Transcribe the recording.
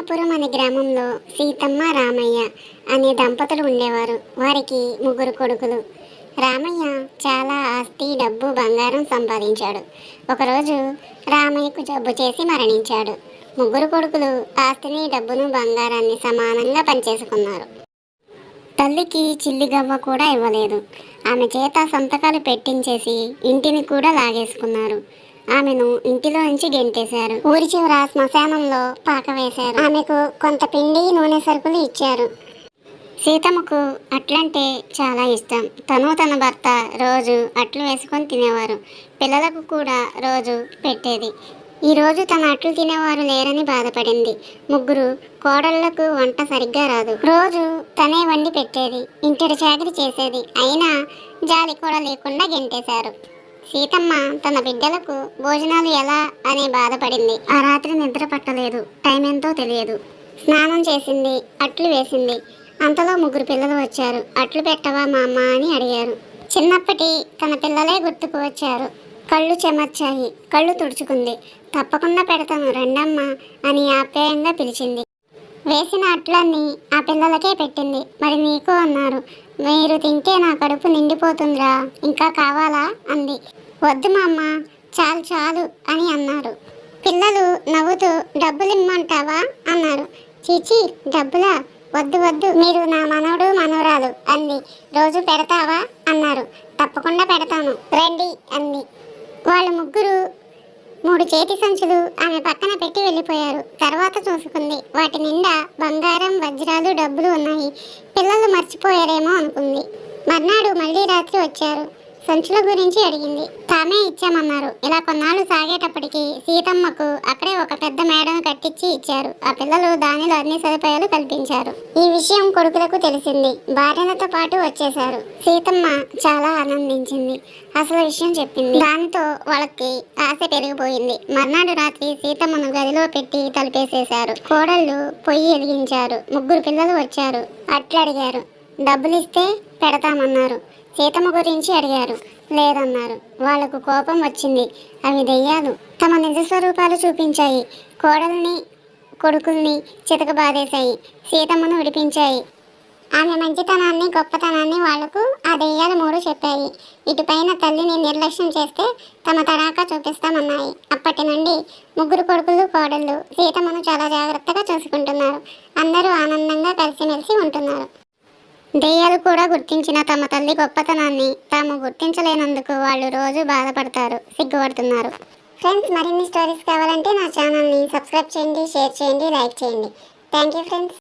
రామాపురం అనే గ్రామంలో సీతమ్మ రామయ్య అనే దంపతులు ఉండేవారు. వారికి ముగ్గురు కొడుకులు. రామయ్య చాలా ఆస్తి డబ్బు బంగారం సంపాదించాడు. ఒకరోజు రామయ్యకు జబ్బు చేసి మరణించాడు. ముగ్గురు కొడుకులు ఆస్తిని డబ్బును బంగారాన్ని సమానంగా పనిచేసుకున్నారు. తల్లికి చిల్లిగవ్వ కూడా ఇవ్వలేదు. ఆమె చేత సంతకాలు పెట్టించేసి ఇంటిని కూడా లాగేసుకున్నారు. ఆమెను ఇంటిలో నుంచి గెంటేశారు. ఊరి చివర శ్మశానంలో పాక వేశారు. ఆమెకు కొంత పిండి నూనె సరుకులు ఇచ్చారు. సీతమ్మకు అట్లంటే చాలా ఇష్టం. తను తన భర్త రోజు అట్లు వేసుకొని తినేవారు. పిల్లలకు కూడా రోజు పెట్టేది. ఈరోజు తన అట్లు తినేవారు లేరని బాధపడింది. ముగ్గురు కోడళ్ళకు వంట సరిగ్గా రాదు. రోజు తనే వండి పెట్టేది. ఇంటి చాకరి చేసేది. అయినా జాలి కూడా లేకుండా గెంటేశారు. సీతమ్మ తన బిడ్డలకు భోజనాలు ఎలా అని బాధపడింది. ఆ రాత్రి నిద్ర పట్టలేదు. టైం ఎంతో తెలియదు. స్నానం చేసింది అట్లు వేసింది. అంతలో ముగ్గురు పిల్లలు వచ్చారు. అట్లు పెట్టవా మా అమ్మ అని అడిగారు. చిన్నప్పటి తన పిల్లలే గుర్తుకు వచ్చారు. కళ్ళు చెమర్చాయి. కళ్ళు తుడుచుకుంది. తప్పకుండా పెడతాను రెండమ్మ అని ఆప్యాయంగా పిలిచింది. వేసిన అట్లన్నీ ఆ పిల్లలకే పెట్టింది. మరి నీకు అన్నారు. మీరు తింటే నా కడుపు నిండిపోతుందిరా. ఇంకా కావాలా? అంది. వద్దు మా అమ్మ చాలు చాలు అని అన్నారు. పిల్లలు నవ్వుతూ డబ్బులు ఇమ్మంటావా? అన్నారు. చీచి డబ్బులా? వద్దు వద్దు. మీరు నా మనవడు మనవరాలు అంది. రోజు పెడతావా? అన్నారు. తప్పకుండా పెడతాను. రండి అంది. వాళ్ళు ముగ్గురు మూడు చేతి సంచులు ఆమె పక్కన పెట్టి వెళ్ళిపోయారు. తర్వాత చూసుకుంది వాటి నిండా బంగారం వజ్రాలు డబ్బులు ఉన్నాయి. పిల్లలు మర్చిపోయారేమో అనుకుంది. మర్నాడు మళ్ళీ రాత్రి వచ్చారు. సంచుల గురించి అడిగింది. తామే ఇచ్చామన్నారు. ఇలా కొన్నాళ్ళు సాగేటప్పటికి సీతమ్మకు అక్కడే ఒక పెద్ద మేడను కట్టించి ఇచ్చారు. ఆ పిల్లలు దానిలో అన్ని సదుపాయాలు కల్పించారు. ఈ విషయం కొడుకులకు తెలిసింది. భార్యలతో పాటు వచ్చేశారు. సీతమ్మ చాలా ఆనందించింది. అసలు విషయం చెప్పింది. దాంతో వాళ్ళకి ఆశ పెరిగిపోయింది. మర్నాడు రాత్రి సీతమ్మను గదిలో పెట్టి తలుపేసేశారు. కోడళ్ళు పొయ్యి ఎదిగించారు ముగ్గురు పిల్లలు వచ్చారు. అట్లడిగారు డబ్బులు ఇస్తే పెడతామన్నారు. సీతమ్మ గురించి అడిగారు. లేదన్నారు. వాళ్ళకు కోపం వచ్చింది. అవి దెయ్యాలు. తమ నిజ స్వరూపాలు చూపించాయి. కోడల్ని కొడుకుల్ని చితకబాదేశాయి సీతమ్మను విడిపించాయి. ఆమె మంచితనాన్ని గొప్పతనాన్ని వాళ్ళకు ఆ దెయ్యాలు మూడు చెప్పాయి. ఇటుపైన తల్లిని నిర్లక్ష్యం చేస్తే తమ తడాకా చూపిస్తామన్నాయి. అప్పటి నుండి ముగ్గురు కొడుకులు కోడళ్ళు సీతమ్మను చాలా జాగ్రత్తగా చూసుకుంటున్నారు. అందరూ ఆనందంగా కలిసిమెలిసి ఉంటున్నారు. దెయ్యాలు కూడా గుర్తించిన తమ తల్లి గొప్పతనాన్ని తాము గుర్తించలేనందుకు వాళ్ళు రోజు బాధపడతారు సిగ్గుపడుతున్నారు. ఫ్రెండ్స్ మరిన్ని స్టోరీస్ కావాలంటే నా ఛానల్ని సబ్స్క్రైబ్ చేయండి షేర్ చేయండి లైక్ చేయండి. Thank you friends